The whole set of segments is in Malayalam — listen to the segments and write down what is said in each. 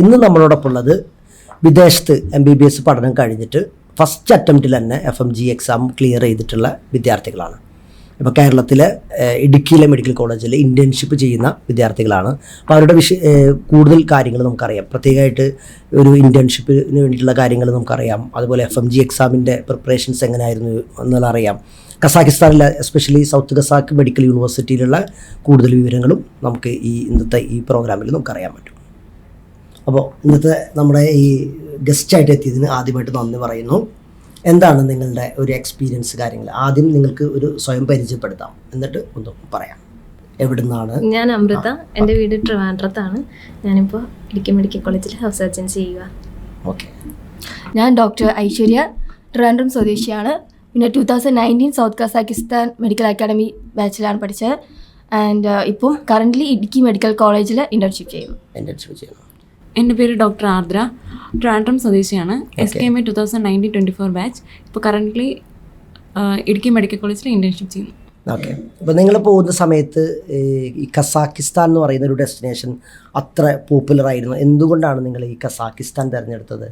ഇന്ന് നമ്മളോടൊപ്പം ഉള്ളത് വിദേശത്ത് എം ബി ബി എസ് പഠനം കഴിഞ്ഞിട്ട് ഫസ്റ്റ് അറ്റംപ്റ്റിൽ തന്നെ F M G exam clear ചെയ്തിട്ടുള്ള വിദ്യാർത്ഥികളാണ്. ഇപ്പോൾ കേരളത്തിലെ ഇടുക്കിയിലെ മെഡിക്കൽ കോളേജിൽ ഇന്റേൺഷിപ്പ് ചെയ്യുന്ന വിദ്യാർത്ഥികളാണ്. അപ്പോൾ അവരുടെ വിഷയ കൂടുതൽ കാര്യങ്ങൾ നമുക്കറിയാം. പ്രത്യേകമായിട്ട് ഒരു ഇന്റേൺഷിപ്പിന് വേണ്ടിയിട്ടുള്ള കാര്യങ്ങൾ നമുക്കറിയാം. അതുപോലെ എഫ് എം ജി എക്സാമിന്റെ പ്രിപ്പറേഷൻസ് എങ്ങനെയായിരുന്നു എന്നുള്ള അറിയാം. കസാഖിസ്ഥാനിലെ എസ്പെഷ്യലി സൗത്ത് കസാഖ് മെഡിക്കൽ യൂണിവേഴ്സിറ്റിയിലുള്ള കൂടുതൽ വിവരങ്ങളും നമുക്ക് ഈ ഇന്നത്തെ ഈ പ്രോഗ്രാമിൽ നമുക്കറിയാൻ പറ്റും. അപ്പോൾ ഇന്നത്തെ നമ്മുടെ ഈ ഗസ്റ്റായിട്ട് എത്തിയതിന് ആദ്യമായിട്ട് നന്ദി പറയുന്നു. എന്താണ് നിങ്ങളുടെ ഒരു എക്സ്പീരിയൻസ് കാര്യങ്ങൾ? ആദ്യം നിങ്ങൾക്ക് ഒരു സ്വയം പരിചയപ്പെടുത്താം. എന്നിട്ട് ഒന്ന് പറയാം. എവിടുന്നാണ്? ഞാൻ അമൃത. എന്റെ വീട് ട്രിവാൻഡ്രത്താണ്. ഞാനിപ്പോൾ ഇടുക്കി മെഡിക്കൽ കോളേജിൽ ഹൗസ് സർജൻസി ചെയ്യുക. ഓക്കെ. ഞാൻ ഡോക്ടർ ഐശ്വര്യ. ട്രിവാൻഡ്രം സ്വദേശിയാണ്. പിന്നെ two thousand nineteen south Kazakhstan medical academy ബാച്ചിലാണ് പഠിച്ചത്. ആൻഡ് ഇപ്പം കറന്റ്ലി ഇടുക്കി മെഡിക്കൽ കോളേജിൽ ഇന്റേൺഷിപ്പ് ചെയ്യുന്നു ഇന്റേൺഷിപ്പ് ചെയ്യുന്നു എന്റെ പേര് ഡോക്ടർ ആർദ്ര. ട്രാൻഡ്രം സ്വദേശിയാണ്. S K M A two thousand nineteen twenty four batch ഇപ്പോൾ കറന്റ്ലി ഇടുക്കി മെഡിക്കൽ കോളേജിൽ ഇന്റേൺഷിപ്പ് ചെയ്യുന്നു. ഓക്കെ അപ്പോൾ നിങ്ങൾ പോകുന്ന സമയത്ത് ഈ കസാക്കിസ്ഥാൻ എന്ന് പറയുന്ന ഒരു ഡെസ്റ്റിനേഷൻ അത്ര പോപ്പുലർ ആയിരുന്നു. എന്തുകൊണ്ടാണ് നിങ്ങൾ ഈ കസാക്കിസ്ഥാൻ തിരഞ്ഞെടുത്തത്?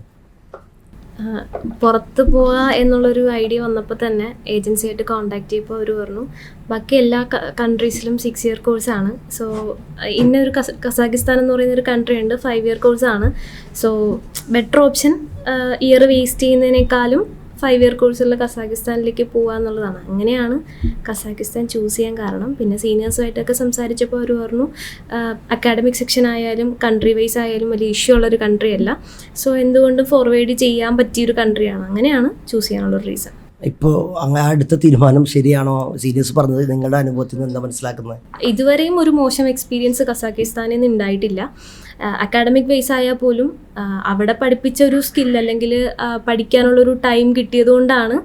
പുറത്ത് പോവുക എന്നുള്ളൊരു ഐഡിയ വന്നപ്പോൾ തന്നെ ഏജൻസിയായിട്ട് കോണ്ടാക്ട് ചെയ്തപ്പോൾ അവർ പറഞ്ഞു ബാക്കി എല്ലാ കൺട്രീസിലും സിക്സ് ഇയർ കോഴ്സാണ് സോ ഇന്നൊരു കസ കസാഖിസ്ഥാൻ എന്ന് പറയുന്ന ഒരു കൺട്രി ഉണ്ട് ഫൈവ് ഇയർ കോഴ്സാണ് so better option year waste ചെയ്യുന്നതിനേക്കാളും five year കോഴ്സുള്ള കസാഖിസ്ഥാനിലേക്ക് പോകുക എന്നുള്ളതാണ്. അങ്ങനെയാണ് കസാഖിസ്ഥാൻ ചൂസ് ചെയ്യാൻ കാരണം. പിന്നെ സീനിയേഴ്സുമായിട്ടൊക്കെ സംസാരിച്ചപ്പോൾ അവർ പറഞ്ഞു അക്കാഡമിക് സെക്ഷൻ ആയാലും കൺട്രി വൈസ് ആയാലും വലിയ ഇഷ്യൂ ഉള്ളൊരു കൺട്രി അല്ല. സോ എന്തുകൊണ്ടും ഫോർവേഡ് ചെയ്യാൻ പറ്റിയൊരു കൺട്രിയാണ് അങ്ങനെയാണ് ചൂസ് ചെയ്യാനുള്ളൊരു റീസൺ ഇപ്പോൾ അങ്ങനെ അടുത്ത തീരുമാനം ശരിയാണോ? സീനിയേഴ്സ് പറഞ്ഞത് നിങ്ങളുടെ അനുഭവത്തിൽ നിന്ന് എന്താ മനസ്സിലാക്കുന്നത്? ഇതുവരെയും ഒരു മോശം എക്സ്പീരിയൻസ് കസാക്കിസ്ഥാനിൽ നിന്ന് ഉണ്ടായിട്ടില്ല. അക്കാഡമിക് ബേസ് ആയാൽ പോലും അവിടെ പഠിപ്പിച്ച ഒരു സ്കിൽ അല്ലെങ്കിൽ പഠിക്കാനുള്ളൊരു ടൈം കിട്ടിയതുകൊണ്ടാണ്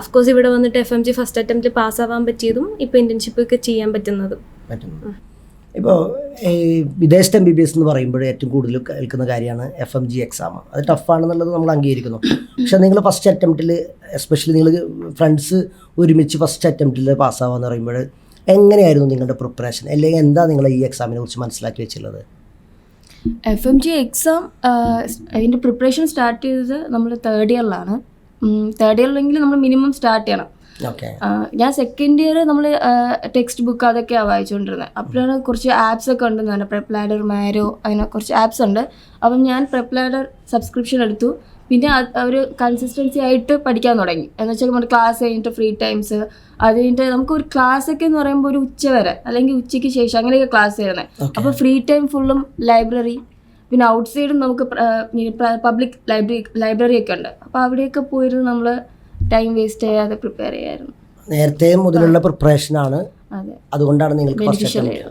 അഫ്കോഴ്സ് ഇവിടെ വന്നിട്ട് F M G first attempt പാസ്സാവാൻ പറ്റിയതും ഇപ്പോൾ ഇന്റേൺഷിപ്പ് ഒക്കെ ചെയ്യാൻ പറ്റുന്നതും. പറ്റുന്നു ഇപ്പോൾ ഈ വിദേശത്തെ എം ബി ബി എസ് എന്ന് പറയുമ്പോൾ ഏറ്റവും കൂടുതൽ കേൾക്കുന്ന കാര്യമാണ് എഫ് എം ജി എക്സാം അത് ടഫാണെന്നുള്ളത് നമ്മൾ അംഗീകരിക്കുന്നു. പക്ഷേ നിങ്ങൾ ഫസ്റ്റ് അറ്റംപ്റ്റിൽ എസ്പെഷ്യലി നിങ്ങൾ ഫ്രണ്ട്സ് ഒരുമിച്ച് ഫസ്റ്റ് അറ്റംപ്റ്റിൽ പാസ്സാവാന്ന് പറയുമ്പോൾ എങ്ങനെയായിരുന്നു നിങ്ങളുടെ പ്രിപ്പറേഷൻ അല്ലെങ്കിൽ എന്താ നിങ്ങൾ ഈ എക്സാമിനെ കുറിച്ച് മനസ്സിലാക്കി വെച്ചുള്ളത് എഫ് എം ജി എക്സാം അതിന്റെ പ്രിപ്പറേഷൻ സ്റ്റാർട്ട് ചെയ്തത് നമ്മൾ തേർഡ് ഇയറിലാണ് തേർഡ് ഇയറിലെങ്കിൽ നമ്മൾ മിനിമം സ്റ്റാർട്ട് ചെയ്യണം. ഞാൻ സെക്കൻഡ് ഇയർ നമ്മൾ ടെക്സ്റ്റ് ബുക്ക് അതൊക്കെയാണ് വായിച്ചുകൊണ്ടിരുന്നത് അപ്പോഴാണ് കുറച്ച് ആപ്സ് ഒക്കെ ഉണ്ടെന്ന് പറഞ്ഞത് പ്രെപ്ലാഡർ മാരോ അങ്ങനെ കുറച്ച് ആപ്സ് ഉണ്ട്. അപ്പം ഞാൻ പ്രെപ്ലാഡർ സബ്സ്ക്രിപ്ഷൻ എടുത്തു. പിന്നെ ഒരു കൺസിസ്റ്റൻസി ആയിട്ട് പഠിക്കാൻ തുടങ്ങി. എന്ന് വെച്ചാൽ നമ്മുടെ ക്ലാസ് കഴിഞ്ഞിട്ട് ഫ്രീ ടൈംസ് അത് കഴിഞ്ഞിട്ട് നമുക്ക് ഒരു ക്ലാസ് ഒക്കെ എന്ന് പറയുമ്പോൾ ഒരു ഉച്ച വരെ അല്ലെങ്കിൽ ഉച്ചയ്ക്ക് ശേഷം അങ്ങനെയൊക്കെ ക്ലാസ് Okay. അപ്പോൾ ഫ്രീ ടൈം ഫുള്ളും ലൈബ്രറി പിന്നെ ഔട്ട് സൈഡും നമുക്ക് പബ്ലിക് ലൈബ്രറി ലൈബ്രറി ഒക്കെ ഉണ്ട്. അപ്പോൾ അവിടെയൊക്കെ പോയിരുന്നു നമ്മൾ ടൈം വേസ്റ്റ് ചെയ്യാതെ പ്രിപ്പയർ ചെയ്യായിരുന്നു. നേരത്തെ മുതലുള്ള പ്രിപ്പറേഷൻ ആണ്. അതുകൊണ്ടാണ് നിങ്ങൾക്ക്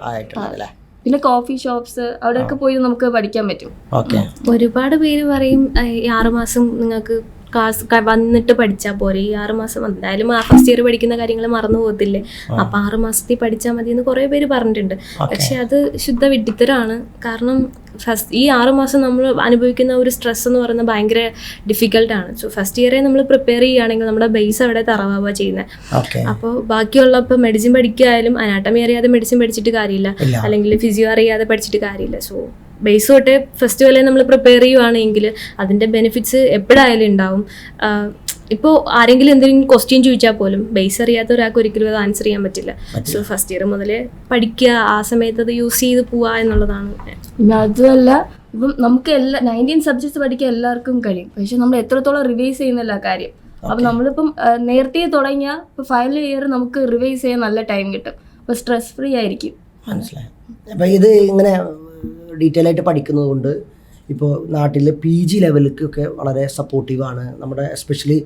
ആയിട്ടുള്ളത് അല്ലേ? പിന്നെ കോഫി ഷോപ്സ് അവിടെയൊക്കെ പോയി നമുക്ക് പഠിക്കാൻ പറ്റും. ഓക്കെ. ഒരുപാട് പേര് പറയും "ആ, ഈ ആറുമാസം നിങ്ങൾക്ക് ക്ലാസ് വന്നിട്ട് പഠിച്ചാൽ പോരെ. ഈ ആറുമാസം എന്തായാലും ആ ഫസ്റ്റ് ഇയർ പഠിക്കുന്ന കാര്യങ്ങൾ മറന്നു പോകത്തില്ലേ? അപ്പം ആറ് മാസത്തിൽ പഠിച്ചാൽ മതി എന്ന് കുറേ പേര് പറഞ്ഞിട്ടുണ്ട്. പക്ഷെ അത് ശുദ്ധ വിഡിത്തരാണ് കാരണം ഫസ്റ്റ് ഈ ആറ് മാസം നമ്മൾ അനുഭവിക്കുന്ന ഒരു സ്ട്രെസ് എന്ന് പറയുന്നത് ഭയങ്കര ഡിഫിക്കൽട്ടാണ് സോ ഫസ്റ്റ് ഇയറെ നമ്മൾ പ്രിപ്പയർ ചെയ്യുകയാണെങ്കിൽ നമ്മുടെ ബേസ് അവിടെ തറവാവുക ചെയ്യുന്നത് അപ്പോൾ ബാക്കിയുള്ള ഇപ്പോൾ മെഡിസിൻ പഠിക്കുകയായാലും അനാട്ടമി അറിയാതെ മെഡിസിൻ പഠിച്ചിട്ട് കാര്യമില്ല. അല്ലെങ്കിൽ ഫിസിയോ അറിയാതെ പഠിച്ചിട്ട് കാര്യമില്ല. സോ ബേസ് തൊട്ടേ ഫസ്റ്റ് വരെ നമ്മൾ പ്രിപ്പയർ ചെയ്യുവാണെങ്കിൽ അതിന്റെ ബെനിഫിറ്റ്സ് എപ്പോഴായാലും ഉണ്ടാവും. ഇപ്പോൾ ആരെങ്കിലും എന്തെങ്കിലും ക്വസ്റ്റ്യൻ ചോദിച്ചാൽ പോലും ബേസ് അറിയാത്ത ഒരാൾക്ക് ഒരിക്കലും അത് ആൻസർ ചെയ്യാൻ പറ്റില്ല. സോ ഫസ്റ്റ് ഇയർ മുതലേ പഠിക്കുക ആ സമയത്ത് അത് യൂസ് ചെയ്ത് പോവുക എന്നുള്ളതാണ്. അതല്ല അതുമല്ല ഇപ്പം നമുക്ക് എല്ലാ നയന്റീൻ സബ്ജക്ട്സ് പഠിക്കാൻ എല്ലാവർക്കും കഴിയും. പക്ഷെ നമ്മൾ എത്രത്തോളം റിവൈസ് ചെയ്യുന്നില്ല കാര്യം. അപ്പം നമ്മളിപ്പം നേരത്തെ തുടങ്ങിയാൽ ഇപ്പോൾ ഫൈനൽ ഇയർ നമുക്ക് റിവൈസ് ചെയ്യാൻ നല്ല ടൈം കിട്ടും. അപ്പോൾ സ്ട്രെസ് ഫ്രീ ആയിരിക്കും. മനസ്സിലായി. അപ്പം ഇത് ഇങ്ങനെ ഡീറ്റെയിൽ ആയിട്ട് പഠിക്കുന്നത് കൊണ്ട് ഇപ്പോൾ നാട്ടിൽ പി ജി ലെവലിലേക്കൊക്കെ വളരെ സപ്പോർട്ടീവാണ് നമ്മുടെ എസ്പെഷ്യലി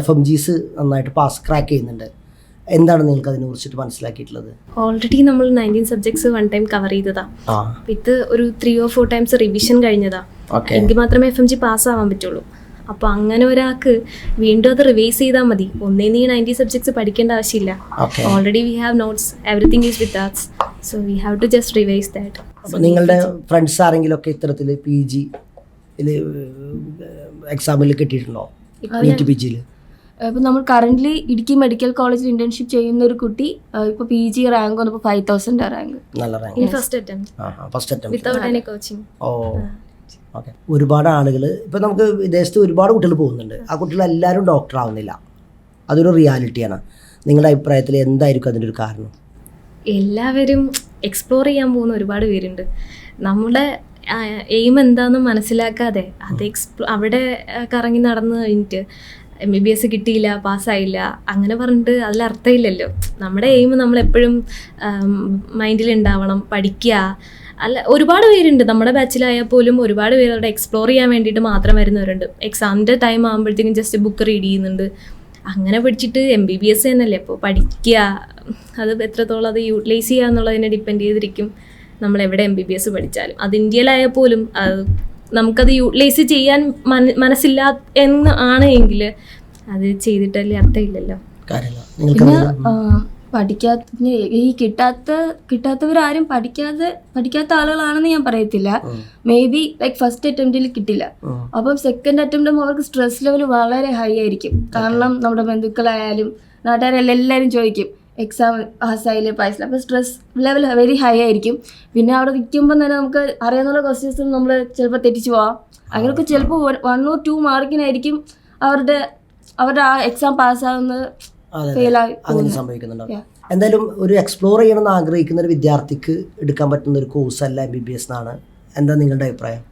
എഫ് എം ജീസ് നന്നായിട്ട് പാസ് ക്രാക്ക് ചെയ്യുന്നുണ്ട്. എന്താണ് നിങ്ങൾക്ക് അതിനെ കുറിച്ചിട്ട് മനസ്സിലാക്കിയിട്ടുള്ളത്? ഓൾറെഡി നമ്മൾ nineteen subjects one time cover ചെയ്തതാ. ഇത് ഒരു three or four times revision കഴിഞ്ഞതാ. എങ്കിൽ മാത്രമേ എഫ് എം ജി പാസ് ആവാൻ പറ്റുള്ളൂ. അപ്പോൾ അങ്ങനെ ഒരാൾക്ക് വീണ്ടും അത് റിവൈസ് ചെയ്താൽ മതി. ഒന്നേ നീ നയന്റി സബ്ജക്ട്സ് പഠിക്കേണ്ട ആവശ്യമില്ല. Already we have notes everything is with arts so we have to just revise that നിങ്ങളുടെ ഫ്രണ്ട്സ് ആരെങ്കിലും ഒക്കെ ഇത്തരത്തിൽ പി ജി എക്സാമിൽ കിട്ടിയിട്ടുണ്ടോ? പി ജിയിൽ ഇപ്പം നമ്മൾ കറന്റ്ലി ഇടുക്കി മെഡിക്കൽ കോളേജിൽ ഇന്റേൺഷിപ്പ് ചെയ്യുന്ന ഒരു കുട്ടി ഇപ്പോൾ പി ജി റാങ്ക് വന്നപ്പോൾ ഫൈവ് തൗസൻഡ് റാങ്ക് നല്ല rank first attempt first attempt without any coaching oh. Okay. ഒരുപാട് ആളുകൾ ഇപ്പം നമുക്ക് വിദേശത്ത് ഒരുപാട് കുട്ടികൾ പോകുന്നുണ്ട്. ആ കുട്ടികൾ എല്ലാവരും ഡോക്ടർ ആവുന്നില്ല. അതൊരു റിയാലിറ്റിയാണ് നിങ്ങളുടെ അഭിപ്രായത്തിൽ എന്തായിരിക്കും അതിന്റെ ഒരു കാരണം? എല്ലാവരും എക്സ്പ്ലോർ ചെയ്യാൻ പോകുന്ന ഒരുപാട് പേരുണ്ട്. നമ്മുടെ എയിം എന്താണെന്ന് മനസ്സിലാക്കാതെ അത് എക്സ്പ്ലോ അവിടെ കറങ്ങി നടന്ന് കഴിഞ്ഞിട്ട് എം ബി ബി എസ് കിട്ടിയില്ല പാസ്സായില്ല അങ്ങനെ പറഞ്ഞിട്ട് അതിൽ അർത്ഥമില്ലല്ലോ. നമ്മുടെ എയിം നമ്മൾ എപ്പോഴും മൈൻഡിൽ ഉണ്ടാവണം പഠിക്കുക അല്ല ഒരുപാട് പേരുണ്ട്. നമ്മുടെ ബാച്ചിലായാൽ പോലും ഒരുപാട് പേര് അവിടെ എക്സ്പ്ലോർ ചെയ്യാൻ വേണ്ടിയിട്ട് മാത്രം വരുന്നവരുണ്ട്. എക്സാമിന്റെ ടൈം ആകുമ്പോഴത്തേക്കും ജസ്റ്റ് ബുക്ക് റീഡ് ചെയ്യുന്നുണ്ട്. അങ്ങനെ പഠിച്ചിട്ട് എം ബി ബി എസ് തന്നെയല്ലേ? അപ്പോൾ പഠിക്കുക അത് എത്രത്തോളം അത് യൂട്ടിലൈസ് ചെയ്യുക എന്നുള്ളതിനെ ഡിപ്പെൻഡ് ചെയ്തിരിക്കും നമ്മൾ എവിടെ എം ബി ബി എസ് പഠിച്ചാലും. അത് ഇന്ത്യയിലായാൽ പോലും അത് നമുക്കത് യൂട്ടിലൈസ് ചെയ്യാൻ മന മനസ്സില്ല എന്ന് ആണ് എങ്കിൽ അത് ചെയ്തിട്ടല്ലേ അർത്ഥമില്ലല്ലോ. പിന്നെ പഠിക്കാത്ത ഈ കിട്ടാത്ത കിട്ടാത്തവരാരും പഠിക്കാതെ പഠിക്കാത്ത ആളുകളാണെന്ന് ഞാൻ പറയത്തില്ല. മേ ബി ലൈക്ക് ഫസ്റ്റ് അറ്റംപ്റ്റിൽ കിട്ടില്ല. അപ്പം സെക്കൻഡ് അറ്റംപ്റ്റും അവർക്ക് സ്ട്രെസ് ലെവൽ വളരെ ഹൈ ആയിരിക്കും. കാരണം നമ്മുടെ ബന്ധുക്കളായാലും നാട്ടുകാരെല്ലാം എല്ലാവരും ചോദിക്കും എക്സാം പാസ്സായില്ലേ പാസ്സായില്ല അപ്പോൾ സ്ട്രെസ് ലെവൽ വെരി ഹൈ ആയിരിക്കും. പിന്നെ അവിടെ നിൽക്കുമ്പോൾ തന്നെ നമുക്ക് അറിയാവുന്ന ക്വസ്റ്റ്യൻസും നമ്മൾ ചിലപ്പോൾ തെറ്റിച്ച് പോവാം. അങ്ങനെയൊക്കെ ചിലപ്പോൾ വൺ ഓർ ടു മാർക്കിനായിരിക്കും അവരുടെ അവരുടെ ആ എക്സാം പാസ്സാകുന്നത്. ഫെയിലായി അങ്ങനെ സംഭവിക്കുന്നുണ്ടാവും. എന്തായാലും ഒരു എക്സ്പ്ലോർ ചെയ്യണമെന്ന് ആഗ്രഹിക്കുന്ന ഒരു വിദ്യാർത്ഥിക്ക് എടുക്കാൻ പറ്റുന്ന ഒരു കോഴ്സ് അല്ല എം ബി ബി എസ് എന്നാണ് എന്താ നിങ്ങളുടെ അഭിപ്രായം?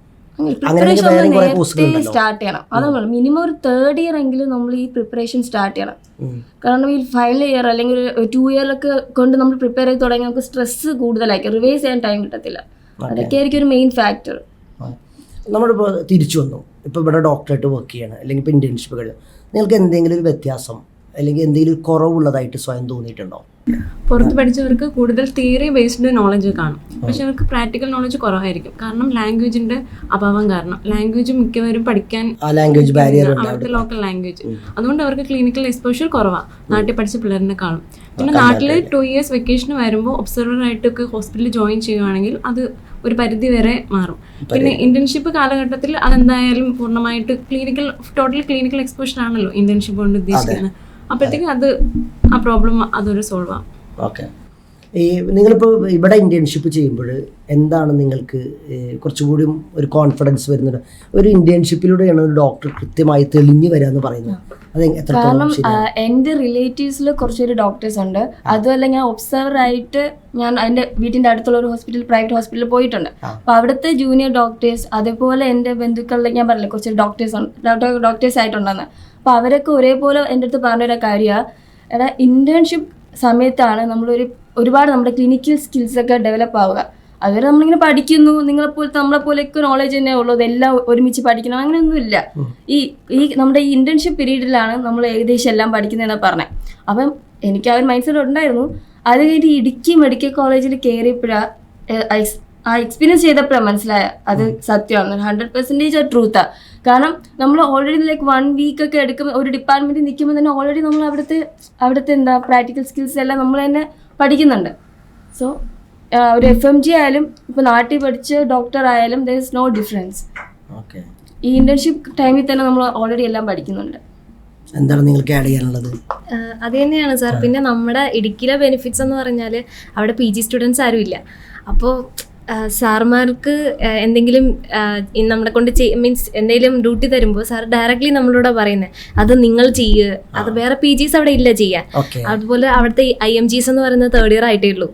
സ്റ്റാർട്ട് ചെയ്യണം. അതാണ് മിനിമം ഒരു തേർഡ് ഇയർ എങ്കിലും നമ്മൾ ഈ പ്രിപ്പറേഷൻ സ്റ്റാർട്ട് ചെയ്യണം. കാരണം ഈ ഫൈനൽ ഇയർ അല്ലെങ്കിൽ ടു ഇയറിലൊക്കെ കൊണ്ട് നമ്മൾ പ്രിപ്പയർ ചെയ്ത് തുടങ്ങി നമുക്ക് സ്ട്രെസ് കൂടുതലായിരിക്കും. റിവേഴ്സ് ചെയ്യാൻ ടൈം കിട്ടത്തില്ല. അതൊക്കെ ആയിരിക്കും ഒരു മെയിൻ ഫാക്ടർ നമ്മളിപ്പോ നമ്മളിപ്പോൾ തിരിച്ചു വന്നു. ഇപ്പോൾ ഇവിടെ ഡോക്ടറായിട്ട് വർക്ക് ചെയ്യണം. അല്ലെങ്കിൽ ഇപ്പോൾ ഇന്റേൺഷിപ്പ് കഴിഞ്ഞു നിങ്ങൾക്ക് എന്തെങ്കിലും ഒരു വ്യത്യാസം അല്ലെങ്കിൽ എന്തെങ്കിലും കുറവുള്ളതായിട്ട് സ്വയം തോന്നിയിട്ടുണ്ടോ? പുറത്ത് പഠിച്ചവർക്ക് കൂടുതൽ തിയറി ബേസ്ഡ് നോളജ് കാണും. പക്ഷെ അവർക്ക് പ്രാക്ടിക്കൽ നോളജ് കുറവായിരിക്കും. കാരണം ലാംഗ്വേജിന്റെ അഭാവം കാരണം. ലാംഗ്വേജ് മിക്കവരും പഠിക്കാൻ ലാംഗ്വേജ് ബാരിയർ അവിടുത്തെ ലോക്കൽ ലാംഗ്വേജ് അതുകൊണ്ട് അവർക്ക് ക്ലിനിക്കൽ എക്സ്പോഷ്യർ കുറവാണ് നാട്ടിൽ പഠിച്ച പിള്ളേരിനെക്കാളും പിന്നെ നാട്ടിൽ ടു ഇയേഴ്സ് വെക്കേഷൻ വരുമ്പോൾ ഒബ്സർവർ ആയിട്ടൊക്കെ ഹോസ്പിറ്റലിൽ ജോയിൻ ചെയ്യുകയാണെങ്കിൽ അത് ഒരു പരിധി വരെ മാറും. പിന്നെ ഇന്റേൺഷിപ്പ് കാലഘട്ടത്തിൽ അതെന്തായാലും പൂർണമായിട്ട് ക്ലിനിക്കൽ ടോട്ടൽ ക്ലിനിക്കൽ എക്സ്പോഷ്യർ ആണല്ലോ ഇന്റേൺഷിപ്പ് കൊണ്ട് ഉദ്ദേശിക്കുന്നത്. അപ്പോഴത്തേക്കും അത് ആ പ്രോബ്ലം അതൊരു സോൾവ് ആവും ഓക്കെ ഈ നിങ്ങളിപ്പോൾ ഇവിടെ ഇന്റേൺഷിപ്പ് ചെയ്യുമ്പോൾ എന്താണ് നിങ്ങൾക്ക് കുറച്ചുകൂടി ഒരു കോൺഫിഡൻസ് വരുന്നത് ഒരു ഇന്റേൺഷിപ്പിലൂടെയാണ് ഒരു ഡോക്ടർ കൃത്യമായി തെളിഞ്ഞു വരിക എന്ന് പറയുന്നത് കാരണം എന്റെ റിലേറ്റീവ്സിൽ കുറച്ചൊരു ഡോക്ടേഴ്സ് ഉണ്ട്. അതുമല്ല ഞാൻ ഒബ്സർവർ ആയിട്ട് ഞാൻ എന്റെ വീട്ടിന്റെ അടുത്തുള്ള ഒരു ഹോസ്പിറ്റൽ പ്രൈവറ്റ് ഹോസ്പിറ്റലിൽ പോയിട്ടുണ്ട്. അപ്പോൾ അവിടുത്തെ ജൂനിയർ ഡോക്ടേഴ്സ് അതേപോലെ എന്റെ ബന്ധുക്കളിൽ ഞാൻ പറഞ്ഞില്ലേ കുറച്ച് ഡോക്ടേഴ്സ് ഉണ്ട് ഡോക്ടേഴ്സ് ആയിട്ടുണ്ടെന്ന്. അപ്പോൾ അവരൊക്കെ ഒരേപോലെ എന്റെ അടുത്ത് പറഞ്ഞൊരു കാര്യമാണ് എടാ ഇന്റേൺഷിപ്പ് സമയത്താണ് നമ്മളൊരു ഒരുപാട് നമ്മുടെ ക്ലിനിക്കൽ സ്കിൽസ് ഒക്കെ ഡെവലപ്പ് ആവുക. അതുവരെ നമ്മളിങ്ങനെ പഠിക്കുന്നു. നിങ്ങളെപ്പോലത്തെ നമ്മളെപ്പോലെയൊക്കെ നോളേജ് തന്നെ ഉള്ളൂ. എല്ലാം ഒരുമിച്ച് പഠിക്കണം. അങ്ങനെയൊന്നുമില്ല. ഈ ഈ നമ്മുടെ ഈ ഇന്റേൺഷിപ്പ് പീരീഡിലാണ് നമ്മൾ ഏകദേശം എല്ലാം പഠിക്കുന്നതെന്നാണ് പറഞ്ഞത് അപ്പം എനിക്ക് ആ ഒരു മൈൻഡ് സെറ്റ് ഉണ്ടായിരുന്നു. അത് കഴിഞ്ഞ് ഇടുക്കി മെഡിക്കൽ കോളേജിൽ കയറിയപ്പോഴാണ് ആ എക്സ്പീരിയൻസ് ചെയ്തപ്പോഴാണ് മനസ്സിലായ. അത് സത്യമാണ്. ഹൺഡ്രഡ് പെർസെന്റേജ് ട്രൂത്താണ് കാരണം നമ്മൾ ഓൾറെഡി ലൈക്ക് വൺ വീക്ക് ഒക്കെ എടുക്കുമ്പോൾ ഒരു ഡിപ്പാർട്ട്മെന്റിൽ നിൽക്കുമ്പോൾ തന്നെ ഓൾറെഡി നമ്മൾ അവിടുത്തെ അവിടുത്തെ എന്താ പ്രാക്ടിക്കൽ സ്കിൽസ് എല്ലാം നമ്മൾ തന്നെ പഠിക്കുന്നുണ്ട്. സോ ഒരു എഫ് എം ജി ആയാലും ഇപ്പോൾ നാട്ടിൽ പഠിച്ച് ഡോക്ടർ ആയാലും there is no difference okay ഈ ഇന്റേൺഷിപ്പ് ടൈമിൽ തന്നെ നമ്മൾ ഓൾറെഡി എല്ലാം പഠിക്കുന്നുണ്ട്. എന്താണ് നിങ്ങൾക്ക് ആഡ് ചെയ്യാനുള്ളത്? അത് തന്നെയാണ് സാർ പിന്നെ നമ്മുടെ ഇടുക്കിയിലെ ബെനിഫിറ്റ്സ് എന്ന് പറഞ്ഞാൽ അവിടെ പി ജി സ്റ്റുഡൻസ് ആരും ഇല്ല അപ്പോൾ സാർമാർക്ക് എന്തെങ്കിലും നമ്മളെ കൊണ്ട് മീൻസ് എന്തെങ്കിലും ഡ്യൂട്ടി തരുമ്പോൾ സാർ ഡയറക്ട്ലി നമ്മളോട് പറയുന്നത് അത് നിങ്ങൾ ചെയ്യുക അത് വേറെ പി ജിസ് അവിടെ ഇല്ല ചെയ്യാൻ. അതുപോലെ അവിടുത്തെ ഐ എം ജിസ് എന്ന് പറയുന്നത് തേർഡ് ഇയർ ആയിട്ടേ ഉള്ളൂ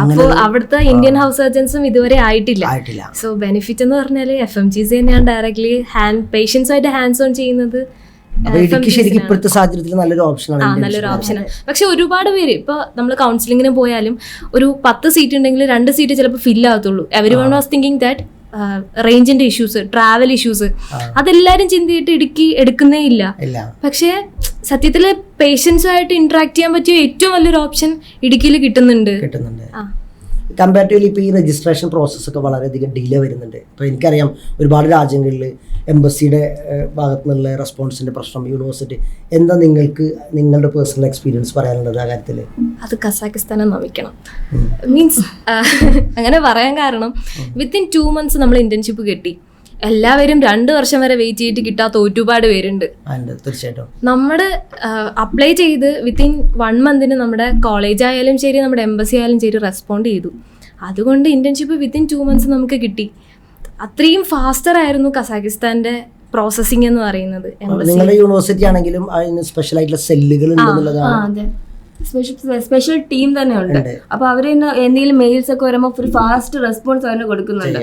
അപ്പോൾ അവിടുത്തെ ഇന്ത്യൻ ഹൗസ് സർജൻസും ഇതുവരെ ആയിട്ടില്ല. സോ ബെനിഫിറ്റ് എന്ന് പറഞ്ഞാൽ എഫ് എം ജിസ് തന്നെയാണ് ഡയറക്ട്ലി ഹാൻഡ് പേഷ്യൻസുമായിട്ട് ഹാൻഡ്സ് ഓൺ ചെയ്യുന്നത്. ഇടുക്കി ശരിക്കും ഇപ്പോഴത്തെ സാഹചര്യത്തിൽ നല്ലൊരു ഓപ്ഷനാണ് നല്ലൊരു ഓപ്ഷനാണ് പക്ഷെ ഒരുപാട് പേര് ഇപ്പൊ നമ്മൾ കൗൺസിലിങ്ങിന് പോയാലും ഒരു പത്ത് സീറ്റ് ഉണ്ടെങ്കിൽ രണ്ട് സീറ്റ് ചിലപ്പോൾ ഫില്ല് ആകത്തുള്ളൂ. Everyone was thinking that റേഞ്ചിന്റെ ഇഷ്യൂസ് ട്രാവൽ ഇഷ്യൂസ് അതെല്ലാരും ചിന്തിയിട്ട് ഇടുക്കി എടുക്കുന്നേ ഇല്ല. പക്ഷേ സത്യത്തിൽ പേഷ്യൻസുമായിട്ട് ഇന്ററാക്ട് ചെയ്യാൻ പറ്റിയ ഏറ്റവും വലിയൊരു ഓപ്ഷൻ ഇടുക്കിയിൽ കിട്ടുന്നുണ്ട്. കിട്ടുന്നുണ്ട്. ആ. കമ്പാരിറ്റീവ്ലി ഇപ്പോൾ ഈ രജിസ്ട്രേഷൻ പ്രോസസ്സൊക്കെ വളരെയധികം ഡിലേ വരുന്നുണ്ട്. ഇപ്പോൾ എനിക്കറിയാം ഒരുപാട് രാജ്യങ്ങളിൽ എംബസിയുടെ ഭാഗത്തു നിന്നുള്ള റെസ്പോൺസിന്റെ പ്രശ്നം യൂണിവേഴ്സിറ്റി എന്താ നിങ്ങൾക്ക് നിങ്ങളുടെ പേഴ്സണൽ എക്സ്പീരിയൻസ് പറയാനുള്ളത് ആ കാര്യത്തിൽ അത് കസാക്കിസ്ഥാനെ നമിക്കണം. മീൻസ് അങ്ങനെ പറയാൻ കാരണം വിത്തിൻ ടു മന്ത്സ് നമ്മൾ ഇന്റേൺഷിപ്പ് കിട്ടി. എല്ലാവരും രണ്ടു വർഷം വരെ വെയിറ്റ് ചെയ്തിട്ട് കിട്ടാത്ത ഒരുപാട് പേരുണ്ട്. തീർച്ചയായിട്ടും. നമ്മുടെ അപ്ലൈ ചെയ്ത് വിത്തിൻ വൺ മന്തിന് നമ്മുടെ കോളേജ് ആയാലും ശരി നമ്മുടെ എംബസി ആയാലും ശരി റെസ്പോണ്ട് ചെയ്തു. അതുകൊണ്ട് ഇന്റേൺഷിപ്പ് വിത്തിൻ ടു മന്ത്സ് നമുക്ക് കിട്ടി. അത്രയും ഫാസ്റ്റർ ആയിരുന്നു കസാഖിസ്ഥാന്റെ പ്രോസസ്സിംഗ് എന്ന് പറയുന്നത് നിങ്ങളുടെ യൂണിവേഴ്സിറ്റി ആണെങ്കിലും അതിന് സ്പെഷ്യൽ ആയിട്ടുള്ള സെല്ലുകൾ ഉണ്ടെന്നുള്ളതാണ് സ്പെഷ്യൽ ടീം തന്നെ ഉണ്ട്. അപ്പൊ അവർ എന്തെങ്കിലും മെയിൽസ് ഒക്കെ വരുമ്പോൾ ഒരു ഫാസ്റ്റ് റെസ്പോൺസ് അവരെ കൊടുക്കുന്നുണ്ട്.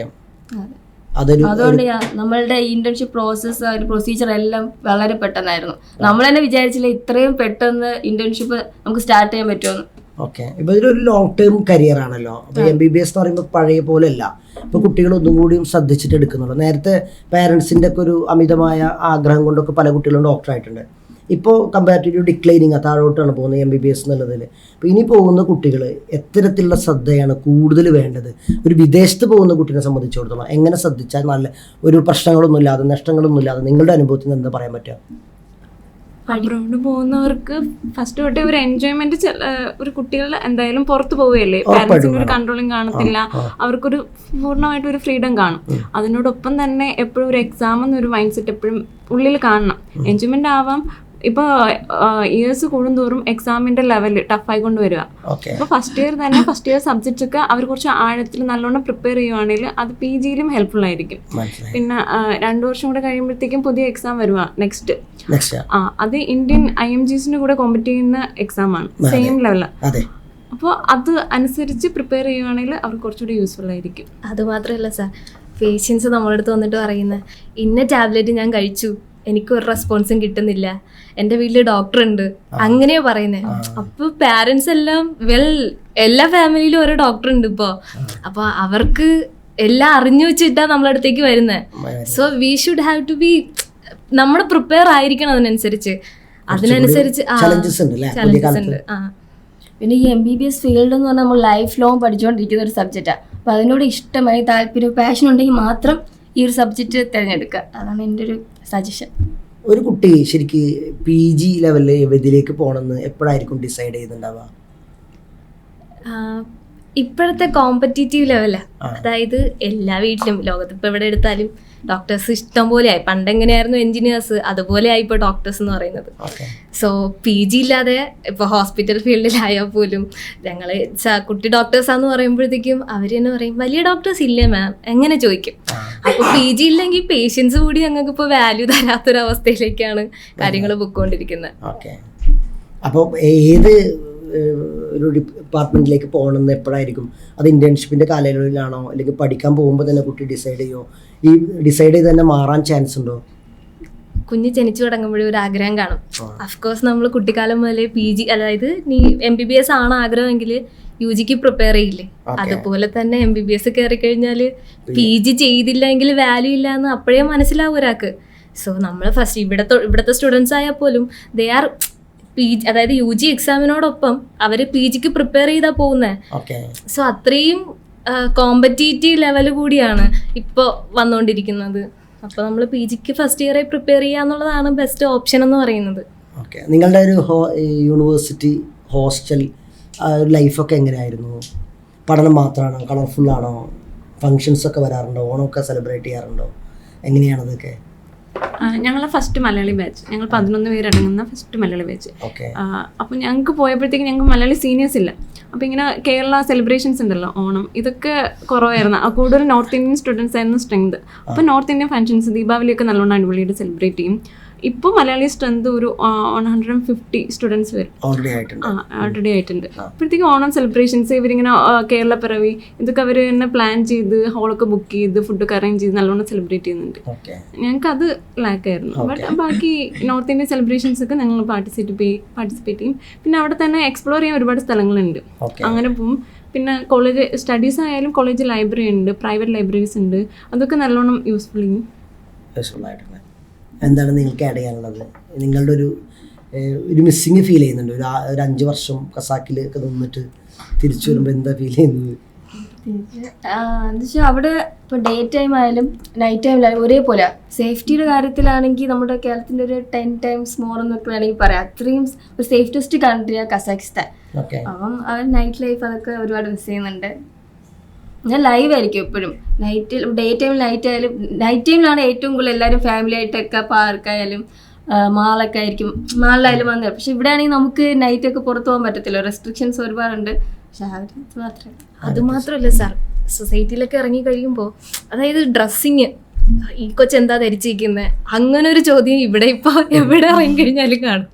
അതെ. അതൊരു അതുകൊണ്ട് നമ്മളുടെ ഇന്റേൺഷിപ്പ് പ്രോസസ്സ് പ്രൊസീജിയർ എല്ലാം വളരെ പെട്ടെന്നായിരുന്നു. നമ്മൾ തന്നെ വിചാരിച്ചില്ല ഇത്രയും പെട്ടെന്ന് ഇന്റേൺഷിപ്പ് നമുക്ക് സ്റ്റാർട്ട് ചെയ്യാൻ പറ്റുമെന്ന്. ഓക്കെ ഇപ്പൊ ഇതൊരു ലോങ് ടേം കരിയർ ആണല്ലോ. അപ്പൊ എം ബി ബി എസ് എന്ന് പറയുമ്പോൾ പഴയ പോലെ അല്ല ഇപ്പൊ കുട്ടികൾ ഒന്നും കൂടിയും ശ്രദ്ധിച്ചിട്ട് എടുക്കുന്നുള്ളൂ. നേരത്തെ പാരന്റ്സിന്റെ ഒക്കെ ഒരു അമിതമായ ആഗ്രഹം കൊണ്ടൊക്കെ പല കുട്ടികളും ഡോക്ടർ ആയിട്ടുണ്ട്. ഇപ്പോൾ കമ്പാരിറ്റീവ് ഡിക്ലൈനിങ് താഴോട്ടാണ് പോകുന്നത് എം ബി ബി എസ് എന്നുള്ളതിൽ. അപ്പോൾ ഇനി പോകുന്ന കുട്ടികൾ എത്തരത്തിലുള്ള ശ്രദ്ധയാണ് കൂടുതൽ വേണ്ടത്. ഒരു വിദേശത്ത് പോകുന്ന കുട്ടീനെ സംബന്ധിച്ചിടത്തോളം എങ്ങനെ ശ്രദ്ധിച്ചാൽ നല്ല ഒരു പ്രശ്നങ്ങളൊന്നും ഇല്ലാതെ നഷ്ടങ്ങളൊന്നും ഇല്ലാതെ നിങ്ങളുടെ അനുഭവത്തിൽ നിന്ന് എന്താ പറയാൻ പറ്റുക? അബ്രോഡ് പോകുന്നവർക്ക് ഫസ്റ്റ് തൊട്ടേ ഒരു എൻജോയ്മെന്റ് ഒരു കുട്ടികൾ എന്തായാലും പുറത്തു പോവുകയല്ലേ? പാരന്റ്സിന് ഒരു കൺട്രോളിങ് കാണത്തില്ല. അവർക്കൊരു പൂർണമായിട്ട് ഒരു ഫ്രീഡം കാണും. അതിനോടൊപ്പം തന്നെ എപ്പോഴും ഒരു എക്സാം എന്നൊരു മൈൻഡ് സെറ്റ് എപ്പോഴും ഉള്ളിൽ കാണണം. എൻജോയ്മെന്റ് ആവാം. ഇപ്പോൾ ഇയേഴ്സ് കൂടുന്തോറും എക്സാമിന്റെ ലെവൽ ടഫായിക്കൊണ്ട് വരിക അപ്പൊ അപ്പോൾ ഫസ്റ്റ് ഇയർ തന്നെ ഫസ്റ്റ് ഇയർ സബ്ജക്ട്സ് ഒക്കെ അവർ കുറച്ച് ആഴത്തിൽ നല്ലോണം പ്രിപ്പയർ ചെയ്യുവാണെങ്കിൽ അത് പി ജിയിലും ഹെൽപ്ഫുൾ ആയിരിക്കും. പിന്നെ രണ്ടു വർഷം കൂടെ കഴിയുമ്പോഴത്തേക്കും പുതിയ എക്സാം വരുക നെക്സ്റ്റ് ആ അത് ഇന്ത്യൻ ഐ എം ജിസിന്റെ കൂടെ കോമ്പറ്റ് ചെയ്യുന്ന എക്സാം ആണ്. സെയിം ലെവൽ അതെ. അപ്പോൾ അത് അനുസരിച്ച് പ്രിപ്പയർ ചെയ്യുവാണെങ്കിൽ അവർക്ക് കുറച്ചുകൂടി യൂസ്ഫുൾ ആയിരിക്കും. അത് മാത്രമല്ല സാർ പേഷ്യൻസ് നമ്മളടുത്ത് വന്നിട്ട് പറയുന്നത് ഇന്ന ടാബ്ലറ്റ് ഞാൻ കഴിച്ചു എനിക്ക് ഒരു റെസ്പോൺസും കിട്ടുന്നില്ല. എന്റെ വീട്ടിൽ ഡോക്ടർ ഉണ്ട്. അങ്ങനെയാ പറയുന്നത് അപ്പൊ പാരന്റ്സ് എല്ലാം വെൽ എല്ലാ ഫാമിലിയിലും ഓരോ ഡോക്ടർ ഉണ്ട് ഇപ്പോ. അപ്പൊ അവർക്ക് എല്ലാം അറിഞ്ഞു വെച്ചിട്ടാ നമ്മളടുത്തേക്ക് വരുന്നത് so we should have to be നമ്മൾ പ്രിപ്പയർ ആയിരിക്കണം അതിനനുസരിച്ച്. അതിനനുസരിച്ച് ചലഞ്ചസ് ഉണ്ട് പിന്നെ ഈ M B B S field എന്ന് പറഞ്ഞാൽ നമ്മൾ ലൈഫ് ലോങ് പഠിച്ചുകൊണ്ടിരിക്കുന്ന ഒരു സബ്ജക്റ്റാണ് അപ്പോൾ അതിനോട് ഇഷ്ടമായി താല്പര്യം പാഷൻ ഉണ്ടെങ്കിൽ മാത്രം ഈ ഒരു സബ്ജക്റ്റ് തിരഞ്ഞെടുക്കുക അതാണ് എന്റെ ഒരു സജഷൻ ഒരു കുട്ടി ശരിക്ക് പി ജി ലെവലിൽ ഇതിലേക്ക് പോകണമെന്ന് എപ്പോഴായിരിക്കും ഡിസൈഡ് ചെയ്തിട്ടുണ്ടാവുക ഇപ്പോഴത്തെ കോമ്പറ്റീറ്റീവ് ലെവലാണ് അതായത് എല്ലാ വീട്ടിലും ലോകത്ത് ഇപ്പോൾ എവിടെ എടുത്താലും ഡോക്ടേഴ്സ് ഇഷ്ടം പോലെ ആയി പണ്ട് എങ്ങനെയായിരുന്നു എഞ്ചിനീയേഴ്സ് അതുപോലെ ആയി ഇപ്പോൾ ഡോക്ടേഴ്സ് എന്ന് പറയുന്നത്. സോ പി ജി ഇല്ലാതെ ഇപ്പോൾ ഹോസ്പിറ്റൽ ഫീൽഡിലായാൽ പോലും ഞങ്ങൾ കുട്ടി ഡോക്ടേഴ്സാന്ന് പറയുമ്പോഴത്തേക്കും അവർ തന്നെ പറയും വലിയ ഡോക്ടേഴ്സ് ഇല്ലേ മാം എങ്ങനെ ചോദിക്കും. അപ്പോൾ പി ജി ഇല്ലെങ്കിൽ പേഷ്യൻസ് കൂടി ഞങ്ങൾക്ക് ഇപ്പോൾ വാല്യൂ തരാത്തൊരവസ്ഥയിലേക്കാണ് കാര്യങ്ങൾ പൊയ്ക്കൊണ്ടിരിക്കുന്നത് അപ്പോൾ ഏത് ഒരു ഡിപ്പാർട്ട്മെന്റിലേക്ക് പോകണമെന്ന് എപ്പോഴായിരിക്കും? അത് ഇന്റേൺഷിപ്പിന്റെ കാലയളവിലാണോ? അല്ലെങ്കിൽ പഠിക്കാൻ പോകുമ്പോൾ തന്നെ കുട്ടി ഡിസൈഡ് ചെയ്യുമോ ഈ ഡിസൈഡ് ചെയ്ത് തന്നെ മാറാൻ ചാൻസ് ഉണ്ടോ? കുഞ്ഞ് ജനിച്ചു തുടങ്ങുമ്പോഴേ ഒരു ആഗ്രഹം കാണും. അഫ്കോഴ്സ് നമ്മൾ കുട്ടിക്കാലം മുതലേ പി ജി അതായത് നീ എം ബി ബി എസ് ആണ് ആഗ്രഹമെങ്കിൽ യു ജിക്ക് പ്രിപ്പയർ ചെയ്യില്ലേ. അതുപോലെ തന്നെ എം ബി ബി എസ് കയറി കഴിഞ്ഞാൽ പി ജി ചെയ്തില്ലെങ്കിൽ വാല്യൂ ഇല്ല എന്ന് അപ്പോഴേ മനസ്സിലാവും ഒരാൾക്ക്. സോ നമ്മൾ ഫസ്റ്റ് ഇവിടത്തെ ഇവിടുത്തെ സ്റ്റുഡൻസ് ആയാൽ പോലും ദേ ആർ പി ജി അതായത് യു ജി എക്സാമിനോടൊപ്പം അവർ പി ജിക്ക് പ്രിപ്പയർ ചെയ്താ പോകുന്നത് സോ അത്രയും കോമ്പറ്റീറ്റീവ് ലെവൽ കൂടിയാണ് ഇപ്പോൾ വന്നുകൊണ്ടിരിക്കുന്നത് അപ്പോൾ നമ്മൾ പി ജിക്ക് ഫസ്റ്റ് ഇയറെ പ്രിപ്പയർ ചെയ്യുക എന്നുള്ളതാണ് ബെസ്റ്റ് ഓപ്ഷൻ എന്ന് പറയുന്നത്. ഓക്കെ. നിങ്ങളുടെ ഒരു ഹോ യൂണിവേഴ്സിറ്റി ഹോസ്റ്റൽ ലൈഫൊക്കെ എങ്ങനെയായിരുന്നു? പഠനം മാത്രമാണോ കളർഫുള്ളാണോ ഫങ്ഷൻസ് ഒക്കെ വരാറുണ്ടോ? ഓണമൊക്കെ സെലിബ്രേറ്റ് ചെയ്യാറുണ്ടോ? എങ്ങനെയാണ് ഞങ്ങൾ ഫസ്റ്റ് മലയാളി ബാച്ച് ഞങ്ങൾ പതിനൊന്ന് പേരടങ്ങുന്ന ഫസ്റ്റ് മലയാളി ബാച്ച് അപ്പം അപ്പോൾ ഞങ്ങൾക്ക് പോയപ്പോഴത്തേക്ക് ഞങ്ങൾക്ക് മലയാളി സീനിയേഴ്സ് ഇല്ല. അപ്പോൾ ഇങ്ങനെ കേരള സെലിബ്രേഷൻസ് ഉണ്ടല്ലോ ഓണം. ഇതൊക്കെ കുറവായിരുന്നു. ആ കൂടുതൽ നോർത്ത് ഇന്ത്യൻ സ്റ്റുഡൻസ് ആയിരുന്നു സ്ട്രെങ്ത് അപ്പോൾ നോർത്ത് ഇന്ത്യൻ ഫംഗ്ഷൻസ് ദീപാവലിയൊക്കെ നല്ലോണം അടിപൊളിയായിട്ട് സെലിബ്രേറ്റ് ചെയ്യും. ഇപ്പോൾ മലയാളി സ്ട്രെങ്ത് ഒരു one hundred and fifty students വരും. ഓൾറെഡി ആയിട്ടുണ്ട്. അപ്പോഴത്തേക്കും ഓണം സെലിബ്രേഷൻസ് ഇവരിങ്ങനെ കേരള പിറവി ഇതൊക്കെ അവർ തന്നെ പ്ലാൻ ചെയ്ത് ഹോളൊക്കെ ബുക്ക് ചെയ്ത് ഫുഡൊക്കെ അറേഞ്ച് ചെയ്ത് നല്ലോണം സെലിബ്രേറ്റ് ചെയ്യുന്നുണ്ട്. ഞങ്ങൾക്ക് അത് ലാക്ക് ആയിരുന്നു. ബട്ട് ബാക്കി നോർത്ത് ഇന്ത്യൻ സെലിബ്രേഷൻസ് ഒക്കെ ഞങ്ങൾ പാർട്ടിസിപ്പേറ്റ് പാർട്ടിസിപ്പേറ്റ് ചെയ്യും. പിന്നെ അവിടെ തന്നെ എക്സ്പ്ലോർ ചെയ്യാൻ ഒരുപാട് സ്ഥലങ്ങളുണ്ട്. അങ്ങനെ പോകും പിന്നെ കോളേജ് സ്റ്റഡീസ് ആയാലും കോളേജ് ലൈബ്രറി ഉണ്ട് പ്രൈവറ്റ് ലൈബ്രറീസ് ഉണ്ട്. അതൊക്കെ നല്ലോണം യൂസ്ഫുൾ ചെയ്യും. എന്താണ് നിങ്ങൾക്ക് ആഡ് ചെയ്യാനുള്ളത്? നിങ്ങളുടെ ഒരു ഒരു മിസ്സിങ് ഫീൽ ചെയ്യുന്നുണ്ട്. ഒരു ഒരു അഞ്ച് വർഷം കസാക്കിൽ ഒക്കെ നിന്നിട്ട് തിരിച്ചു വരുമ്പോൾ എന്താ ഫീൽ ചെയ്യുന്നത്? എന്നുവെച്ചാൽ അവിടെ ഇപ്പോൾ ഡേ ടൈം ആയാലും നൈറ്റ് ടൈമിലായാലും ഒരേപോലെ. സേഫ്റ്റിയുടെ കാര്യത്തിലാണെങ്കിൽ നമ്മുടെ കേരളത്തിന്റെ ഒരു ടെൻ ടൈംസ് മോർ എന്നൊക്കെ വേണമെങ്കിൽ പറയാം. അത്രയും ഒരു സേഫ്റ്റസ്റ്റ് കൺട്രിയാണ് കസാഖിസ്ഥാൻ അപ്പം അവർ നൈറ്റ് ലൈഫ് അതൊക്കെ ഒരുപാട് മിസ് ചെയ്യുന്നുണ്ട്. ഞാൻ ലൈവ് ആയിരിക്കും എപ്പോഴും. നൈറ്റിൽ ഡേ ടൈമിൽ നൈറ്റ് ആയാലും നൈറ്റ് ടൈമിലാണ് ഏറ്റവും കൂടുതൽ എല്ലാവരും ഫാമിലി ആയിട്ടൊക്കെ പാർക്കായാലും മാളൊക്കെ ആയിരിക്കും. മാളിലായാലും വന്നത്. പക്ഷെ ഇവിടെ ആണെങ്കിൽ നമുക്ക് നൈറ്റ് ഒക്കെ പുറത്തു പോകാൻ പറ്റത്തില്ല. റെസ്ട്രിക്ഷൻസ് ഒരുപാടുണ്ട്. അത് മാത്രമല്ല സാർ സൊസൈറ്റിയിലൊക്കെ ഇറങ്ങി കഴിയുമ്പോൾ അതായത് ഡ്രസ്സിങ് ഈ കൊച്ചെന്താ ധരിച്ചിരിക്കുന്നത് അങ്ങനെ ഒരു ചോദ്യം ഇവിടെ ഇപ്പോൾ എവിടെ ഇറങ്ങി കഴിഞ്ഞാലും കാണും.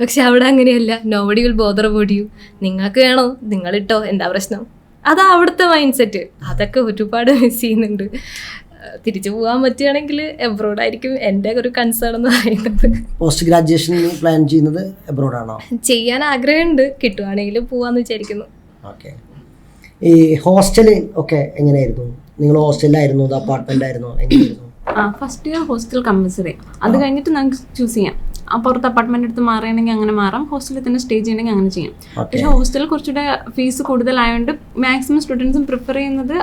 പക്ഷെ അവിടെ അങ്ങനെയല്ല. നോബഡി വിൽ ബോദർ ബോഡിയു നിങ്ങൾക്ക് വേണോ? നിങ്ങളിട്ടോ? എന്താ പ്രശ്നം? അതാ അവിടുത്തെ മൈൻഡ് സെറ്റ് അതൊക്കെ ഒരുപാട് മിസ് ചെയ്യുന്നുണ്ട്. തിരിച്ചു പോകാൻ പറ്റുകയാണെങ്കിൽ എബ്രോഡ് ആയിരിക്കും എന്റെ ഒരു കൺസേൺ എന്ന് പറയുന്നത്. പോസ്റ്റ് ഗ്രാജുവേഷൻ പ്ലാൻ ചെയ്യുന്നത് എബ്രോഡ് ആണോ? ചെയ്യാൻ ആഗ്രഹമുണ്ട്. കിട്ടുവാണെങ്കിൽ പോവാന്ന് വിചാരിക്കുന്നു. ഓക്കെ ഈ ഹോസ്റ്റൽ ഒക്കെ എങ്ങനെയായിരുന്നു? നിങ്ങൾ ഹോസ്റ്റലിലായിരുന്നു അത് അപ്പാർട്ട്മെന്റ് ആയിരുന്നു? എങ്ങനെയായിരുന്നു? ആ ഫസ്റ്റ് ഇയർ ഹോസ്റ്റൽ കമ്പൽസറി അത് കഴിഞ്ഞിട്ട് നമുക്ക് ചൂസ് ചെയ്യാം. പുറത്ത് അപ്പാർട്ട്മെന്റ് എടുത്ത് മാറുകയാണെങ്കിൽ അങ്ങനെ മാറാം. ഹോസ്റ്റലിൽ തന്നെ സ്റ്റേ ചെയ്യണമെങ്കിൽ അങ്ങനെ ചെയ്യാം. പക്ഷേ ഹോസ്റ്റലിൽ കുറച്ചുകൂടെ ഫീസ് കൂടുതലായതുകൊണ്ട് മാക്സിമം സ്റ്റുഡൻസും പ്രിഫർ ചെയ്യുന്നത്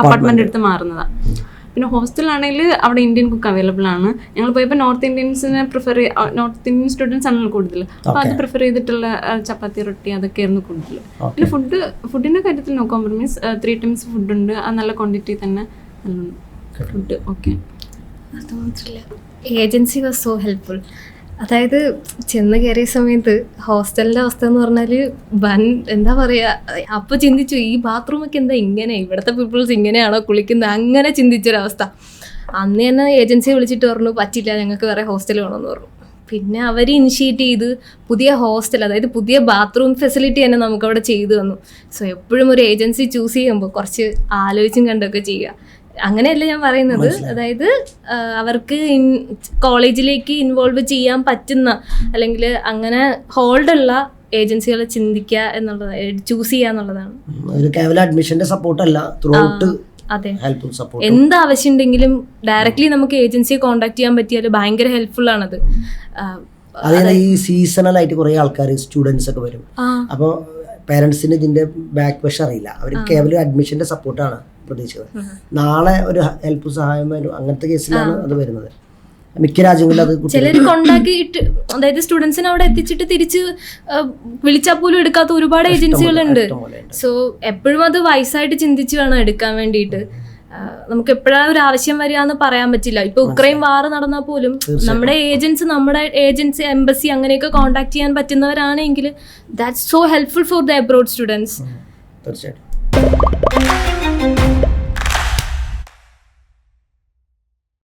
അപ്പാർട്ട്മെന്റ് എടുത്ത് മാറുന്നതാണ് പിന്നെ ഹോസ്റ്റലാണെങ്കിൽ അവിടെ ഇന്ത്യൻ കുക്ക് അവൈലബിൾ ആണ്. ഞങ്ങൾ പോയപ്പോൾ നോർത്ത് ഇന്ത്യൻസിനെ പ്രിഫർ നോർത്ത് ഇന്ത്യൻ സ്റ്റുഡൻസ് ആണല്ലോ കൂടുതൽ. അപ്പോൾ അത് പ്രിഫർ ചെയ്തിട്ടുള്ള ചപ്പാത്തി റൊട്ടി അതൊക്കെ ആയിരുന്നു കൂടുതൽ പിന്നെ ഫുഡ് ഫുഡിന്റെ കാര്യത്തിൽ no compromise three times food ഉണ്ട്. അത് നല്ല ക്വാണ്ടിറ്റി തന്നെ ഫുഡ് ഓക്കെ അത് മാത്രമല്ല ഏജൻസി വാസ് സോ ഹെൽപ്ഫുൾ അതായത് ചെന്ന് കയറിയ സമയത്ത് ഹോസ്റ്റലിന്റെ അവസ്ഥ എന്ന് പറഞ്ഞാൽ വൻ എന്താ പറയുക അപ്പോൾ ചിന്തിച്ചു ഈ ബാത്റൂമൊക്കെ എന്താ ഇങ്ങനെ? ഇവിടുത്തെ പീപ്പിൾസ് ഇങ്ങനെയാണോ കുളിക്കുന്നത്? അങ്ങനെ ചിന്തിച്ചൊരവസ്ഥ. അന്ന് തന്നെ ഏജൻസി വിളിച്ചിട്ട് പറഞ്ഞു പറ്റില്ല ഞങ്ങൾക്ക് വേറെ ഹോസ്റ്റൽ വേണമെന്ന് പറഞ്ഞു. പിന്നെ അവർ ഇനിഷ്യേറ്റ് ചെയ്ത് പുതിയ ഹോസ്റ്റൽ അതായത് പുതിയ ബാത്റൂം ഫെസിലിറ്റി തന്നെ നമുക്ക് അവിടെ ചെയ്തു തന്നു. സോ എപ്പോഴും ഒരു ഏജൻസി ചൂസ് ചെയ്യുമ്പോൾ കുറച്ച് ആലോചിച്ചും കണ്ടൊക്കെ ചെയ്യുക. അങ്ങനെയല്ല ഞാൻ പറയുന്നത്. അതായത് അവർക്ക് കോളേജിലേക്ക് ഇൻവോൾവ് ചെയ്യാൻ പറ്റുന്ന അല്ലെങ്കിൽ അങ്ങനെ ഹോൾഡുള്ള ഏജൻസികളെ ചിന്തിക്കുക എന്നുള്ളത് ചൂസ് ചെയ്യുക എന്നുള്ളതാണ്. ഒരു കേവലം അഡ്മിഷന്റെ സപ്പോർട്ട് അല്ല ത്രൂ ഔട്ട് അതെ എന്ത് ആവശ്യം ഉണ്ടെങ്കിലും ഡയറക്റ്റ്ലി നമുക്ക് ഏജൻസിയെ കോൺടാക്ട് ചെയ്യാൻ പറ്റിയാൽ ഭയങ്കര ഹെൽപ്ഫുൾ ആണത്. അതായത് ഈ സീസണൽ ആയിട്ട് കുറെ ആൾക്കാർ സ്റ്റുഡൻസ് ഒക്കെ വരും. അപ്പോൾ പേരൻസിന് ഇതിന്റെ ബാക്ക് വശം അറിയില്ല. അവർ കേവലം അഡ്മിഷന്റെ സപ്പോർട്ടാണ് പ്രതീക്ഷിക്കുന്നത് നാളെ ഒരു ഹെൽപ്പ് സഹായം വരും. അങ്ങനത്തെ കേസിലാണ് അത് വരുന്നത്. മിക്ക രാജ്യങ്ങളിലും അത് ചിലർ കൊണ്ടാക്കിയിട്ട് അതായത് സ്റ്റുഡൻസിനെ അവിടെ എത്തിച്ചിട്ട് തിരിച്ച് വിളിച്ചാൽ പോലും എടുക്കാത്ത ഒരുപാട് ഏജൻസികളുണ്ട്. സോ എപ്പോഴും അത് വയസ്സായിട്ട് ചിന്തിച്ച് വേണം എടുക്കാൻ വേണ്ടിയിട്ട്. നമുക്ക് എപ്പോഴാണ് ഒരു ആവശ്യം വരിക എന്ന് പറയാൻ പറ്റില്ല. ഇപ്പൊ ഉക്രൈൻ വാർ നടന്നാൽ പോലും നമ്മുടെ ഏജൻസ് നമ്മുടെ ഏജൻസി എംബസി അങ്ങനെയൊക്കെ കോൺടാക്ട് ചെയ്യാൻ പറ്റുന്നവരാണെങ്കിൽ that's so helpful for the abroad students തീർച്ചയായിട്ടും.